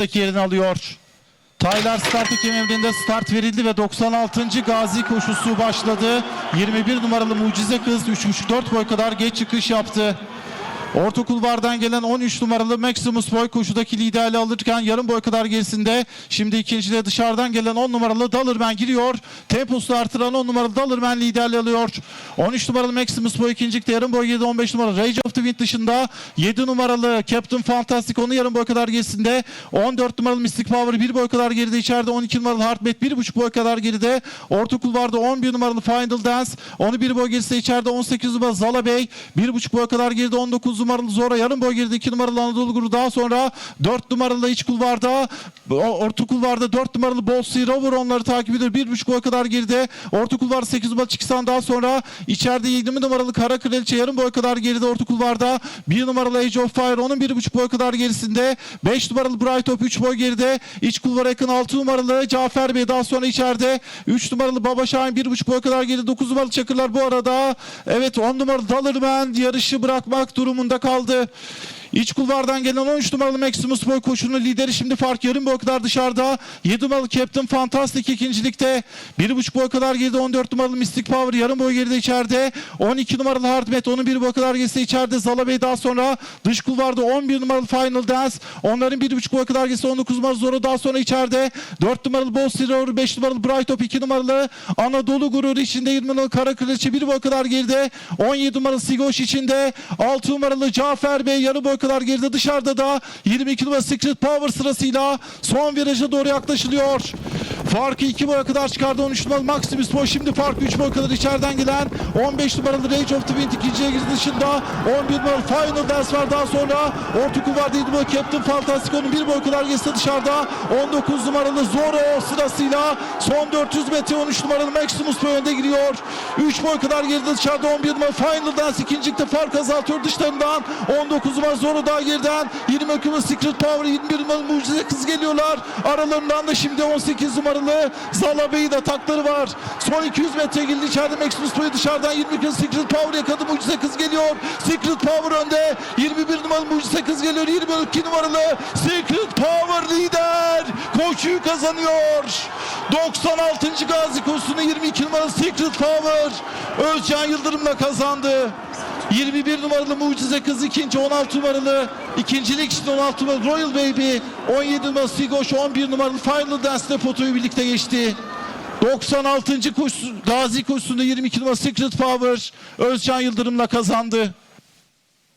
Yerini alıyor. Taylar start ekim emrinde start verildi ve 96. Gazi koşusu başladı. 21 numaralı Mucize Kız 3.5-4 boy kadar geç çıkış yaptı. Orta kulvardan gelen 13 numaralı Maximus Boy koşudaki liderliği alırken yarım boy kadar gerisinde. Şimdi ikinciliğe dışarıdan gelen 10 numaralı Dalırman giriyor. Temposunu artıran 10 numaralı Dalırman liderliği alıyor. 13 numaralı Maximus Boy ikincilikte yarım boy geride 15 numaralı Rage of the Wind dışında 7 numaralı Captain Fantastic onun yarım boy kadar gerisinde. 14 numaralı Mystic Power 1 boy kadar geride içeride 12 numaralı Heartbeat 1.5 boy kadar geride. Orta kulvarda 11 numaralı Final Dance onu 1 boy gerisinde içeride 18 numaralı Zala Bey 1.5 boy kadar geride 19 numaralı Zora yarım boy geride 2 numaralı Anadolu Guru. Daha sonra 4 numaralı iç kulvarda orta kulvarda 4 numaralı Bossy Rover onları takip ediyor. 1.5 boy kadar geride. Orta kulvar 8 numaralı Çıksan. Daha sonra içeride 20 numaralı Kara Kraliçe yarım boy kadar geride orta kulvarda. 1 numaralı Age of Fire onun 1.5 boy kadar gerisinde. 5 numaralı Bright Top 3 boy geride. İç kulvara yakın 6 numaralı Cafer Bey daha sonra içeride. 3 numaralı Baba Şahin 1.5 boy kadar geride. 9 numaralı Çakırlar bu arada. Evet 10 numaralı Dalırman yarışı bırakmak durumunda kaldı. İç kulvardan gelen 13 numaralı Maximus Boy koşunun lideri şimdi fark yarım boy kadar dışarıda. 7 numaralı Captain Fantastic ikincilikte. 1.5 boy kadar geride 14 numaralı Mystic Power yarım boy geride içeride. 12 numaralı Hardmet onun 1 boy kadar gerisi içeride. Zala Bey daha sonra dış kulvarda 11 numaralı Final Dance. Onların 1.5 boy kadar gerisi 19 numaralı Zoro daha sonra içeride. 4 numaralı Boss Terror 5 numaralı Bright Top 2 numaralı Anadolu Gurur içinde 20 numaralı Kara Kraliçe 1 boy kadar geride. 17 numaralı Sigoş içinde. 6 numaralı Cafer Bey yarı boy kadar geride dışarıda da 22 numaralı Secret Power sırasıyla son viraja doğru yaklaşılıyor. Farkı 2 boya kadar çıkardı 13 numaralı Maximus Boy şimdi farkı 3 boy kadar içeriden gelen 15 numaralı Rage of the Wind ikinciye girdi dışında. 11 numaralı Final Dance var daha sonra. Orta kulvarda 7 numaralı Captain Fantastic onun 1 boy kadar gerisi dışarıda. 19 numaralı Zoro sırasıyla son 400 metre 13 numaralı Maximus Boy önde giriyor. 3 boy kadar geride dışarıda 11 numaralı Final Dance ikincilikte fark azaltıyor dışlarından. 19 numaralı Zoro daha geriden. 20 numaralı Secret Power 21 numaralı Mucize Kız geliyorlar. Aralarından da şimdi 18 numaralı Zala Bey'in atakları var. Son 200 metre girdi içeride Maximus Boy dışarıdan 20 numaralı Secret Power yakaladı. Mucize Kız geliyor. Secret Power önde. 21 numaralı Mucize Kız geliyor. 22 numaralı Secret Power lider. Koşuyu kazanıyor. 96. Gazi koşusunu 22 numaralı Secret Power Özcan Yıldırım'la kazandı 21 numaralı Mucize Kız ikinci 16 numaralı ikincilik için 16 numaralı Royal Baby 17 numaralı Sigoş 11 numaralı Final Dance'de fotoyu birlikte geçti 96. koşusu, Gazi koşusunda 22 numaralı Secret Power Özcan Yıldırım'la kazandı.